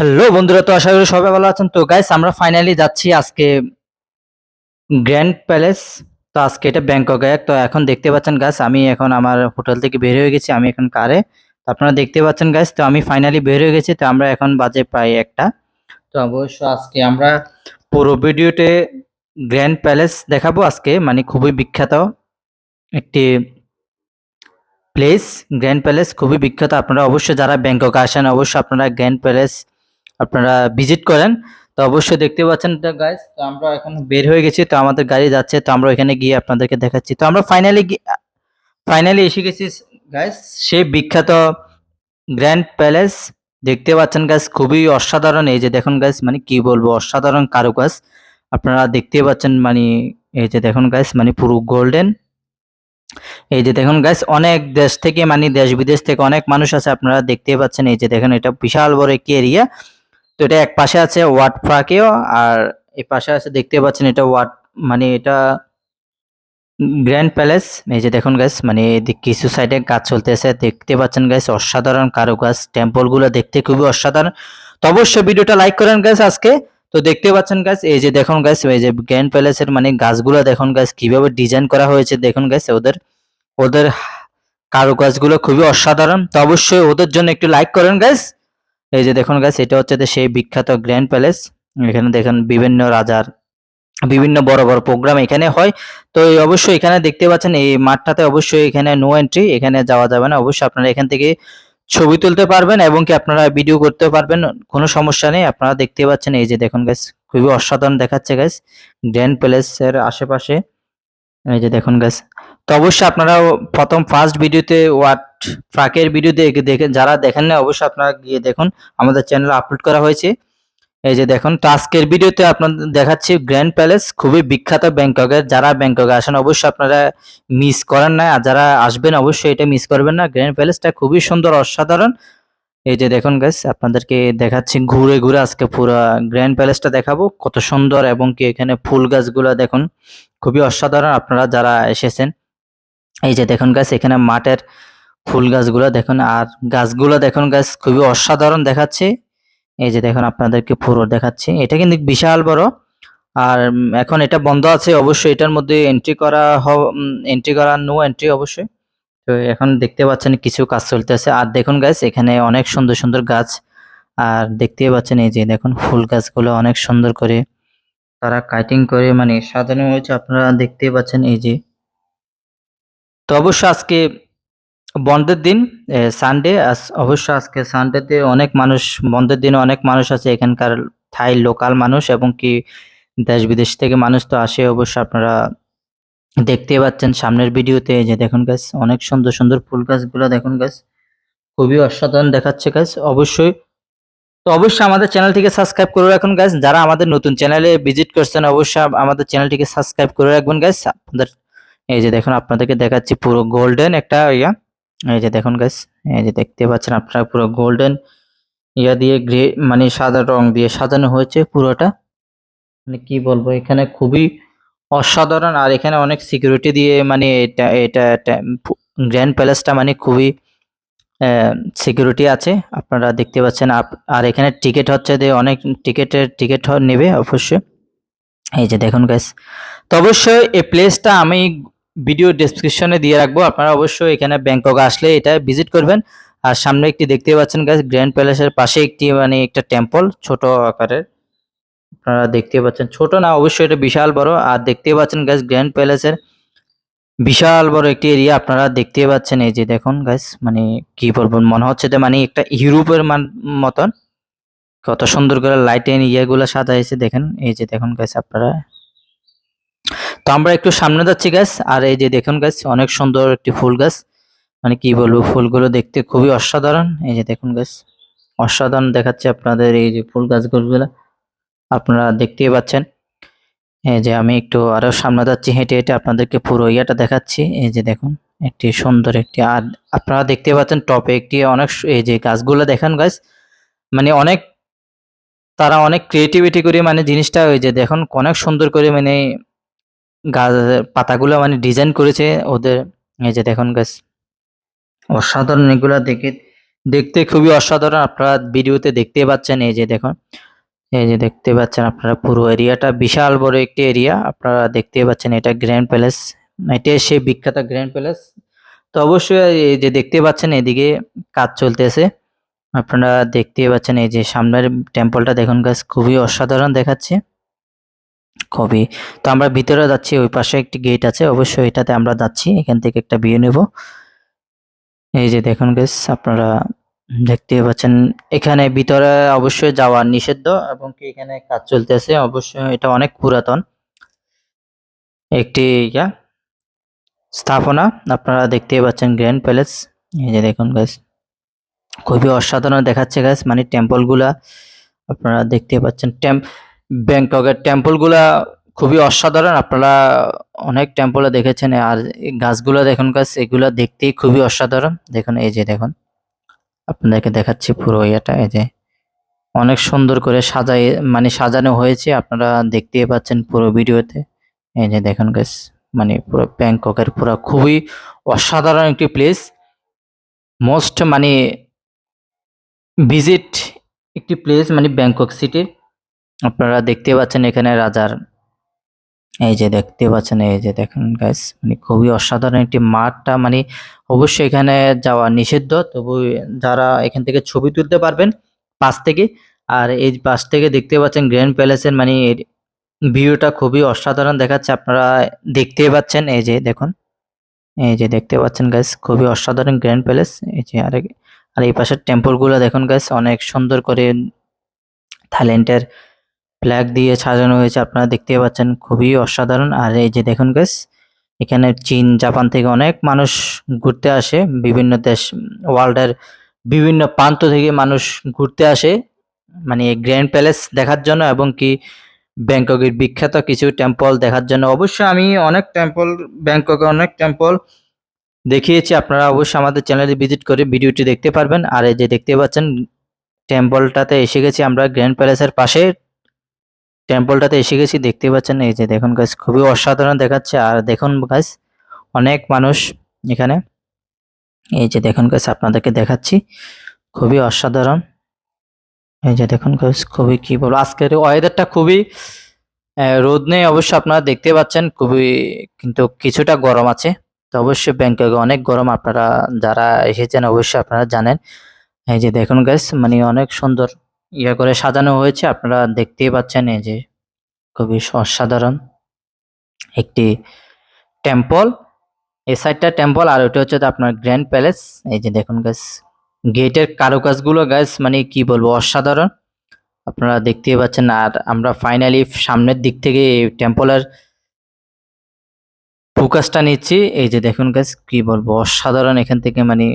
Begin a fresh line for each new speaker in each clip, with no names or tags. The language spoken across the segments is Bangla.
হ্যালো বন্ধুরা, তো আশা করি সবাই ভালো আছেন। তো গাইস আমরা ফাইনালি যাচ্ছি আজকে গ্র্যান্ড প্যালেস তো আজকে এটা ব্যাংককে তো এখন দেখতে পাচ্ছেন গাইস আমি এখন আমার হোটেল থেকে বের হয়ে গেছি, আমি এখন কারে তো আপনারা দেখতে পাচ্ছেন গাইস তো আমি ফাইনালি বের হয়ে গেছি, তো আমরা এখন বাজে প্রায় একটা। তো অবশ্য আজকে আমরা পুরো ভিডিওতে গ্র্যান্ড প্যালেস দেখাবো আজকে মানে খুবই বিখ্যাত একটি প্লেস গ্র্যান্ড প্যালেস খুবই বিখ্যাত, আপনারা অবশ্যই যারা ব্যাংকক আসেন, অবশ্যই আপনারা গ্র্যান্ড প্যালেস আপনারা ভিজিট করেন। তো অবশ্যই দেখতে পাচ্ছেন তো গাইস তো আমরা এখন বের হয়ে গেছি, তো আমাদের গাড়ি যাচ্ছে, তো আমরা ওখানে গিয়ে আপনাদেরকে দেখাচ্ছি। তো আমরা ফাইনালি ফাইনালি এসে গেছি গাইস সেই বিখ্যাত গ্র্যান্ড প্যালেস দেখতে পাচ্ছেন গাইস খুবই অসাধারণ। এই যে দেখুন গাইস মানে কি বলব, অসাধারণ কারুকাজ। আপনারা দেখতে পাচ্ছেন মানে এই যে দেখুন গাইস মানে পুরো গোল্ডেন এই যে দেখুন গাইস অনেক দেশ থেকে মানে দেশ বিদেশ থেকে অনেক মানুষ আছে, আপনারা দেখতে পাচ্ছেন। এই যে দেখুন, এটা বিশাল বড় একটি এরিয়া তো এটা এক পাশে আছে ওয়াট ফ্রাকেও আর এই পাশে আছে, দেখতে পাচ্ছেন এটা ওয়াট মানে এটা গ্র্যান্ড প্যালেস। এই যে দেখুন গাইস মানে কিছু সাইডে কাজ চলতেছে। দেখতে পাচ্ছেন গাইস অসাধারণ কারুকাজ। টেম্পলগুলো দেখতে খুবই অসাধারণ। তো অবশ্যই ভিডিওটা লাইক করেন গাইস আজকে। তো দেখতে পাচ্ছেন গাইস এই যে দেখুন গাইস এই যে গ্র্যান্ড প্যালেসের মানে গাছগুলো দেখুন গাইস কীভাবে ডিজাইন করা হয়েছে দেখুন গাইস ওদের ওদের কারুকাজগুলো খুবই অসাধারণ। তো অবশ্যই ওদের জন্য একটু লাইক করেন গাইস এই যে দেখুন গাইস এটা হচ্ছে সেই বিখ্যাত গ্র্যান্ড প্যালেস। এখানে দেখেন বিভিন্ন রাজার, বিভিন্ন বড় বড় প্রোগ্রাম এখানে হয়। তো অবশ্যই এখানে দেখতে পাচ্ছেন, এই মাঠটাতে অবশ্যই এখানে নো এন্ট্রি এখানে যাওয়া যাবে না। অবশ্যই আপনারা এখান থেকে ছবি তুলতে পারবেন এবং কি আপনারা ভিডিও করতে পারবেন, কোনো সমস্যা নেই। আপনারা দেখতে পাচ্ছেন, এই যে দেখুন গাইস খুবই অসাধারণ দেখাচ্ছে গাইস গ্র্যান্ড প্যালেসের আশেপাশে। এই যে দেখুন গাইস তো অবশ্যই আপনারা প্রথম ফার্স্ট ভিডিওতে ওয়াট ট্রাকের ভিডিও দেখে যারা দেখেন না অবশ্যই আপনারা গিয়ে দেখুন। আমাদের চ্যানেলে আপলোড করা হয়েছে। এই যে দেখুন, তো আজকের ভিডিওতে আপনাদের দেখাচ্ছি গ্র্যান্ড প্যালেস খুবই বিখ্যাত ব্যাংককের। যারা ব্যাংককে আসেন, অবশ্যই আপনারা মিস করেন না আর যারা আসবেন, অবশ্যই এটা মিস করবেন না। গ্র্যান্ড প্যালেসটা খুবই সুন্দর, অসাধারণ। এই যে দেখুন গাইস আপনাদেরকে দেখাচ্ছি ঘুরে ঘুরে আজকে পুরো গ্র্যান্ড প্যালেসটা দেখাবো। কত সুন্দর এবং কি এখানে ফুল গাছগুলো দেখুন, খুবই অসাধারণ। আপনারা যারা এসেছেন এই যে দেখুন গাছ এখানে মাঠের ফুল গাছগুলো দেখুন, আর গাছগুলো দেখুন গাছ খুবই অসাধারণ দেখাচ্ছে। এই যে দেখুন আপনাদেরকে পুরো দেখাচ্ছি। এটা কিন্তু বিশাল বড়। আর এখন এটা বন্ধ আছে, অবশ্যই এটার মধ্যে এন্ট্রি করা এন্ট্রি করা নো এন্ট্রি অবশ্যই। তো এখন দেখতে পাচ্ছেন কিছু কাজ চলতেছে। আর দেখুন গাছ এখানে অনেক সুন্দর সুন্দর গাছ। আর দেখতে পাচ্ছেন এই যে দেখুন ফুল গাছগুলো অনেক সুন্দর করে তারা কাটিং করে মানে সাজানো হয়েছে। আপনারা দেখতে পাচ্ছেন এই যে তো অবশ্য আজকে বন্ধের দিন সানডে অবশ্য আজকে সানডেতে অনেক মানুষ, বন্ধের দিনে অনেক মানুষ আছে, এখানকার থাই লোকাল মানুষ এবং কি দেশ বিদেশ থেকে মানুষ তো আসে, অবশ্য আপনারা দেখতে পাচ্ছেন সামনের ভিডিওতে যে দেখুন গাছ অনেক সুন্দর সুন্দর ফুল গাছগুলো দেখুন গাছ খুবই অসাধারণ দেখাচ্ছে গাছ অবশ্যই। তো অবশ্যই আমাদের চ্যানেলটিকে সাবস্ক্রাইব করে রাখুন গাইস যারা আমাদের নতুন চ্যানেলে ভিজিট করছেন, অবশ্যই আমাদের চ্যানেলটিকে সাবস্ক্রাইব করে রাখবেন গাইস আপনাদের এই যে দেখুন, আপনাদেরকে দেখাচ্ছি পুরো গোল্ডেন একটা ইয়া। এই যে দেখুন গাইস এই যে দেখতে পাচ্ছেন আপনারা পুরো গোল্ডেন ইয়া দিয়ে গ্রে মানে সাদা রং দিয়ে সাজানো হয়েছে পুরোটা। মানে কি বলব, এখানে খুবই অসাধারণ আর এখানে অনেক সিকিউরিটি দিয়ে মানে এটা এটা গ্র্যান্ড প্যালেসটা মানে খুবই সিকিউরিটি আছে। আপনারা দেখতে পাচ্ছেন আর এখানে টিকিট হচ্ছে যে অনেক টিকিটের টিকিট নেবে অবশ্যই। এই যে দেখুন গাইস তো অবশ্যই এই প্লেসটা আমি ভিডিও ডেসক্রিপশনে দিয়ে রাখব। আপনারা অবশ্যই এখানে ব্যাংকক আসলে এটা ভিজিট করবেন। আর সামনে একটি দেখতে পাচ্ছেন গাইস গ্র্যান্ড প্যালেসের পাশে একটি মানে একটা টেম্পল ছোট আকারের। আপনারা দেখতে পাচ্ছেন, ছোট না, অবশ্যই এটা বিশাল বড়। আর দেখতে পাচ্ছেন গাইস গ্র্যান্ড প্যালেসের বিশাল বড় একটি এরিয়া আপনারা দেখতে পাচ্ছেন এই যে দেখুন গাইস মানে কি বলব, মনে হচ্ছে যে মানে একটা ইউরোপের মতন। কত সুন্দর করে লাইটেন ইয়েগুলো সাজাইছে, দেখেন, এই যে দেখুন গাইস আপনারা তো আমরা একটু সামনে যাচ্ছি গাছ আর এই যে দেখুন গাছ অনেক সুন্দর একটি ফুল গাছ। মানে কি বলব, ফুলগুলো দেখতে খুবই অসাধারণ। এই যে দেখুন গাছ অসাধারণ দেখাচ্ছে আপনাদের এই যে ফুল গাছগুলো। আপনারা দেখতেই পাচ্ছেন। এই যে আমি একটু আরও সামনে যাচ্ছি, হেঁটে হেঁটে আপনাদেরকে পুরো ইয়াটা দেখাচ্ছি। এই যে দেখুন, একটি সুন্দর একটি আর আপনারা দেখতে পাচ্ছেন, টপে একটি অনেক এই যে গাছগুলো দেখেন গাছ মানে অনেক, তারা অনেক ক্রিয়েটিভিটি করে মানে জিনিসটা ওই যে দেখুন, অনেক সুন্দর করে মানে গাছ পাতাগুলো মানে ডিজাইন করেছে ওদের। এই যে দেখুন গাছ অসাধারণ এগুলা দেখে, দেখতে খুবই অসাধারণ। আপনারা ভিডিওতে দেখতে পাচ্ছেন, এই যে দেখুন, এই যে দেখতে পাচ্ছেন আপনারা পুরো এরিয়াটা বিশাল বড় একটি এরিয়া আপনারা দেখতে পাচ্ছেন এটা গ্র্যান্ড প্যালেস এটা সেই বিখ্যাত গ্র্যান্ড প্যালেস তো অবশ্যই এই যে দেখতে পাচ্ছেন, এদিকে কাজ চলতেছে। আপনারা দেখতে পাচ্ছেন, এই যে সামনের টেম্পলটা দেখুন গাছ খুবই অসাধারণ দেখাচ্ছে। খুবই তো আমরা ভিতরে যাচ্ছি, ওই পাশে একটি গেট আছে, অবশ্যই এটাতে আমরা যাচ্ছি, এখান থেকে একটা বিয়ে নেব। এই যে দেখুন গাছ আপনারা দেখতে পাচ্ছেন, এখানে ভিতরে অবশ্যই যাওয়া নিষিদ্ধ এবং কি এখানে কাজ চলতেছে, অবশ্যই এটা অনেক পুরাতন। একটি ইয়া, স্থাপনা, আপনারা দেখতে পাচ্ছেন গ্র্যান্ড প্যালেস। এই যে দেখুন গাছ খুবই অসাধারণ দেখাচ্ছে গাছ মানে টেম্পলগুলা, আপনারা দেখতে পাচ্ছেন। টেম ব্যাংককের টেম্পলগুলা খুবই অসাধারণ। আপনারা অনেক টেম্পলে দেখেছেন, আর গাছগুলো দেখুন গাছ এগুলা দেখতেই খুবই অসাধারণ। দেখুন, এই যে দেখুন, আপনাদেরকে দেখাচ্ছি পুরো ইয়েটা, এই যে অনেক সুন্দর করে সাজাই মানে সাজানো হয়েছে, আপনারা দেখতেই পাচ্ছেন পুরো ভিডিওতে। এই যে দেখুন গাছ মানে পুরো ব্যাংককের পুরো খুবই অসাধারণ একটি প্লেস মোস্ট মানে ভিজিট একটি প্লেস মানে ব্যাংকক সিটির আপনারা দেখতে পাচ্ছেন এখানে রাজার, এই যে দেখতে পাচ্ছেন, এই যে দেখেন গাইস মানে খুবই অসাধারণ একটি মাঠটা মানে অবশ্যই এখানে যাওয়া নিষিদ্ধ, তবু যারা এখান থেকে ছবি তুলতে পারবেন পাশ থেকে, আর এই পাশ থেকে দেখতে পাচ্ছেন গ্র্যান্ড প্যালেসের মানে ভিউটা খুবই অসাধারণ দেখাচ্ছে, আপনারা দেখতেই পাচ্ছেন, এই যে দেখুন, এই যে দেখতে পাচ্ছেন গাইস খুবই অসাধারণ গ্র্যান্ড প্যালেস এই যে আর আর এই পাশের টেম্পলগুলো দেখুন গাইস অনেক সুন্দর করে থাইল্যান্ডের ফ্ল্যাগ দিয়ে সাজানো হয়েছে, আপনারা দেখতে পাচ্ছেন, খুবই অসাধারণ। আর এই যে দেখুন গাইস এখানে চীন, জাপান থেকে অনেক মানুষ ঘুরতে আসে, বিভিন্ন দেশ ওয়ার্ল্ডের বিভিন্ন প্রান্ত থেকে মানুষ ঘুরতে আসে। মানে গ্র্যান্ড প্যালেস দেখার জন্য এবং কি ব্যাংককের বিখ্যাত কিছু টেম্পল দেখার জন্য। অবশ্যই আমি অনেক টেম্পল ব্যাংককে অনেক টেম্পল দেখিয়েছি, আপনারা অবশ্যই আমাদের চ্যানেলে ভিজিট করে ভিডিওটি দেখতে পারবেন। আর এই যে দেখতে পাচ্ছেন টেম্পলটাতে এসে গেছি আমরা গ্র্যান্ড প্যালেসের পাশে। টেম্পলটাতে এসে গেছি দেখতে পাচ্ছেন এই যে দেখুন গাছ খুবই অসাধারণ দেখাচ্ছে। আর দেখুন গাছ অনেক মানুষ এখানে। এই যে দেখুন গাছ আপনাদেরকে দেখাচ্ছি, খুবই অসাধারণ। এই যে দেখুন গাছ খুবই কি বলব, আজকের ওয়েদারটা খুবই রোদ নেই, অবশ্য আপনারা দেখতে পাচ্ছেন, খুবই কিন্তু কিছুটা গরম আছে। তো অবশ্যই ব্যাংককে অনেক গরম, আপনারা যারা এসেছেন, অবশ্যই আপনারা জানেন। এই যে দেখুন গাছ মানে অনেক সুন্দর ইয়ে করে সাজানো হয়েছে। আপনারা দেখতেই পাচ্ছেন এই যে খুবই অসাধারণ একটি টেম্পল এই সাইডটা টেম্পল আর ওটা হচ্ছে আপনার গ্র্যান্ড প্যালেস এই যে দেখুন গাছ গেটের কারুকাজগুলো গাছ মানে কি বলব, অসাধারণ। আপনারা দেখতেই পাচ্ছেন আর আমরা ফাইনালি সামনের দিক থেকে এই টেম্পলের ফোকাসটা নিচ্ছি। এই যে দেখুন গাছ কি বলব, অসাধারণ এখান থেকে মানে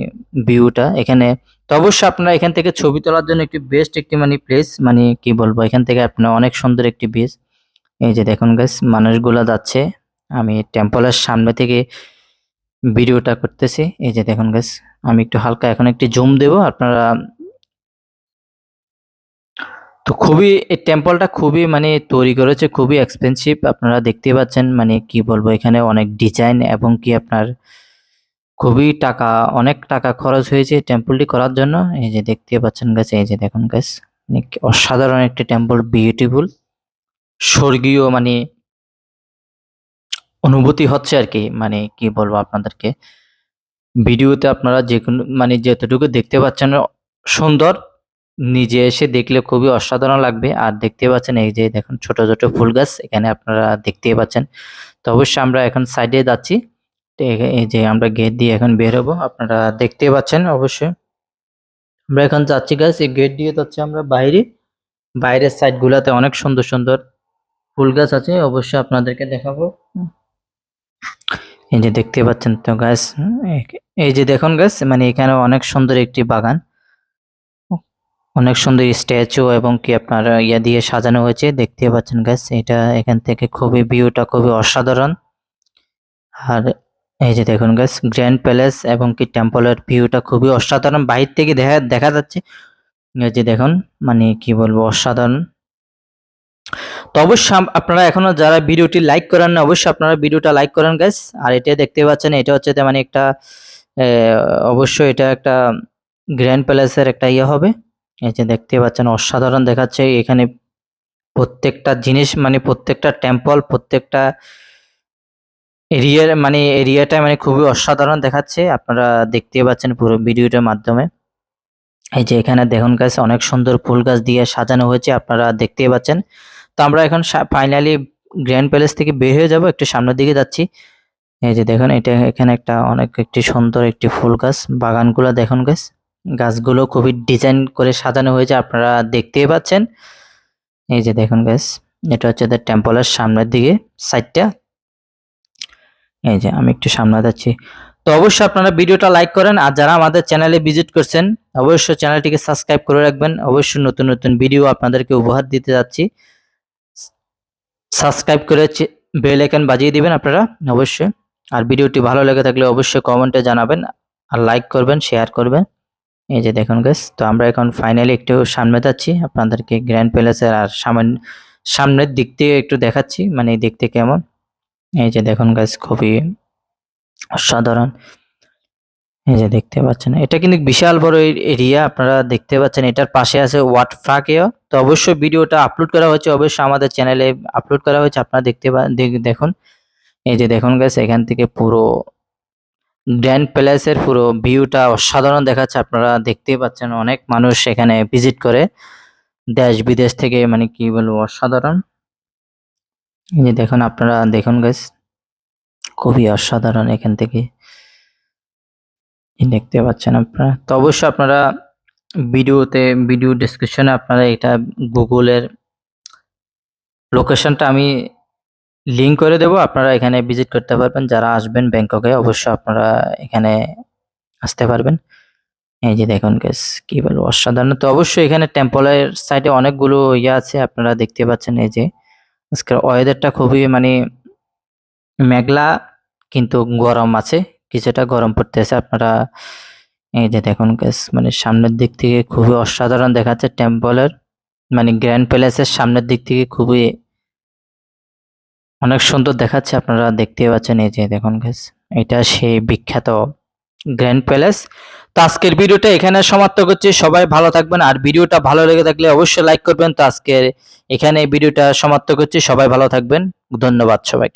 ভিউটা এখানে তো অবশ্যই আপনারা এখান থেকে ছবি তোলার জন্য একটি বেস্ট একটি মানে প্লেস মানে কি বলব, এখান থেকে আপনার অনেক সুন্দর একটি বেস এই যে দেখুন গাছ মানুষগুলা যাচ্ছে। আমি টেম্পলের সামনে থেকে ভিডিওটা করতেছি। এই যে দেখুন গাছ আমি একটু হালকা এখন একটি জুম দেব। আপনারা তো খুবই এই টেম্পলটা খুবই মানে তৈরি করেছে, খুবই এক্সপেন্সিভ আপনারা দেখতে পাচ্ছেন মানে কি বলব, এখানে অনেক ডিজাইন এবং কি আপনার খুবই টাকা, অনেক টাকা খরচ হয়েছে টেম্পলটি করার জন্য। এই যে দেখতে পাচ্ছেন গাছ এই যে দেখুন গাছ মানে অসাধারণ একটি টেম্পল বিউটিফুল স্বর্গীয় মানে অনুভূতি হচ্ছে আর কি মানে কি বলব আপনাদেরকে। ভিডিওতে আপনারা যে কোনো মানে যতটুকু দেখতে পাচ্ছেন, সুন্দর। নিজে এসে দেখলে খুবই অসাধারণ লাগবে। আর দেখতে পাচ্ছেন এই যে দেখুন, ছোট ছোট ফুল গাছ, এখানে আপনারা দেখতেই পাচ্ছেন। তো অবশ্যই আমরা এখন সাইডে যাচ্ছি। এই যে আমরা গেট দিয়ে এখন বের হব, আপনারা দেখতেই পাচ্ছেন অবশ্যই। আমরা এখন যাচ্ছি গাছ এই গেট দিয়ে যাচ্ছি আমরা বাইরে। বাইরের সাইড গুলাতে অনেক সুন্দর সুন্দর ফুল গাছ আছে, অবশ্যই আপনাদেরকে দেখাবো। এই যে দেখতে পাচ্ছেন তো গাছ এই যে দেখুন গাছ মানে এখানে অনেক সুন্দর একটি বাগান। অনেক সুন্দর স্ট্যাচু এবং কি আপনার ইয়া দিয়ে সাজানো হয়েছে। দেখতে পাচ্ছেন গাছ এটা এখান থেকে খুবই ভিউটা খুবই অসাধারণ। আর এই যে দেখুন গাছ গ্র্যান্ড প্যালেস এবং কি টেম্পলের ভিউটা খুবই অসাধারণ। বাইরে থেকে দেখা দেখা যাচ্ছে। এই যে দেখুন মানে কি বলব, অসাধারণ। তো অবশ্যই আপনারা এখনও যারা ভিডিওটি লাইক করেন না, অবশ্যই আপনারা ভিডিওটা লাইক করেন গাইস আর এটা দেখতে পাচ্ছেন, এটা হচ্ছে তেমন একটা অবশ্যই এটা একটা গ্র্যান্ড প্যালেসের একটা ইয়ে হবে। এই যে দেখতে পাচ্ছেন, অসাধারণ দেখাচ্ছে। এখানে প্রত্যেকটা জিনিস মানে প্রত্যেকটা টেম্পল প্রত্যেকটা এরিয়ার মানে এরিয়াটা মানে খুবই অসাধারণ দেখাচ্ছে। আপনারা দেখতে পাচ্ছেন পুরো ভিডিওটার মাধ্যমে। এই যে এখানে দেখুন গাছ অনেক সুন্দর ফুল গাছ দিয়ে সাজানো হয়েছে, আপনারা দেখতেই পাচ্ছেন। তো আমরা এখন ফাইনালি গ্র্যান্ড প্যালেস থেকে বের হয়ে যাব, একটু সামনের দিকে যাচ্ছি। এই যে দেখুন, এটা এখানে একটা অনেক একটি সুন্দর একটি ফুল গাছ, বাগানগুলো দেখুন গাছ গাছগুলো খুবই ডিজাইন করে সাজানো হয়েছে, আপনারা দেখতেই পাচ্ছেন। এই যে দেখুন গাছ এটা হচ্ছে টেম্পলের সামনের দিকে সাইডটা এই যে আমি একটু সামনে যাচ্ছি। তো অবশ্যই আপনারা ভিডিওটা লাইক করেন, আর যারা আমাদের চ্যানেলে ভিজিট করছেন, অবশ্যই চ্যানেলটিকে সাবস্ক্রাইব করে রাখবেন। অবশ্যই নতুন নতুন ভিডিও আপনাদেরকে উপহার দিতে যাচ্ছি। সাবস্ক্রাইব করে বেল আইকন বাজিয়ে দিবেন আপনারা, অবশ্যই। আর ভিডিওটি ভালো লেগে থাকলে অবশ্যই কমেন্টে জানাবেন, আর লাইক করবেন শেয়ার করবেন। এই যে দেখুন গাছ তো আমরা এখন ফাইনালি একটু সামনে যাচ্ছি। আপনাদেরকে গ্র্যান্ড প্যালেসের আর সামনে সামনের দিক থেকে একটু দেখাচ্ছি মানে এই দিক থেকে কেমন। এই যে দেখুন গাছ খুবই অসাধারণ। এই যে দেখতে পাচ্ছেন, এটা কিন্তু বিশাল বড় এরিয়া আপনারা দেখতে পাচ্ছেন, এটার পাশে আছে ওয়াট ফ্রাকেও তো অবশ্যই ভিডিওটা আপলোড করা হয়েছে, অবশ্যই আমাদের চ্যানেলে আপলোড করা হয়েছে, আপনারা দেখতে দেখুন। এই যে দেখুন গাছ এখান থেকে পুরো গ্র্যান্ড প্যালেসের পুরো ভিউটা অসাধারণ দেখাচ্ছে। আপনারা দেখতেই পাচ্ছেন অনেক মানুষ এখানে ভিজিট করে দেশ বিদেশ থেকে মানে কি বলব, অসাধারণ। এই যে দেখুন আপনারা, দেখুন গাছ খুবই অসাধারণ এখান থেকে। দেখতে পাচ্ছেন আপনারা। তো অবশ্যই আপনারা ভিডিওতে, ভিডিও ডিসক্রিপশনে আপনারা এটা গুগলের লোকেশনটা আমি লিঙ্ক করে দেব, আপনারা এখানে ভিজিট করতে পারবেন। যারা আসবেন ব্যাংককে, অবশ্যই আপনারা এখানে আসতে পারবেন। এই যে দেখুন গ্যাস কি বলব, অসাধারণ। তো অবশ্যই এখানে টেম্পলের সাইডে অনেকগুলো ইয়ে আছে, আপনারা দেখতে পাচ্ছেন এই যে। আজকের ওয়েদারটা খুবই মানে মেঘলা, কিন্তু গরম আছে, কিছুটা গরম পড়তেছে। আপনারা এই যে দেখুন গ্যাস মানে সামনের দিক থেকে খুবই অসাধারণ দেখাচ্ছে টেম্পলের মানে গ্র্যান্ড প্যালেসের সামনের দিক থেকে খুবই অনেক সুন্দর দেখাচ্ছে, আপনারা দেখতে পাচ্ছেন এই যে দেখুন গেস এটা সেই বিখ্যাত গ্র্যান্ড প্যালেস। তো আজকের ভিডিওটা এখানে সমাপ্ত করছি, সবাই ভালো থাকবেন আর ভিডিওটা ভালো লেগে থাকলে অবশ্যই লাইক করবেন। তো আজকের এখানে ভিডিওটা সমাপ্ত করছি, সবাই ভালো থাকবেন, ধন্যবাদ সবাইকে।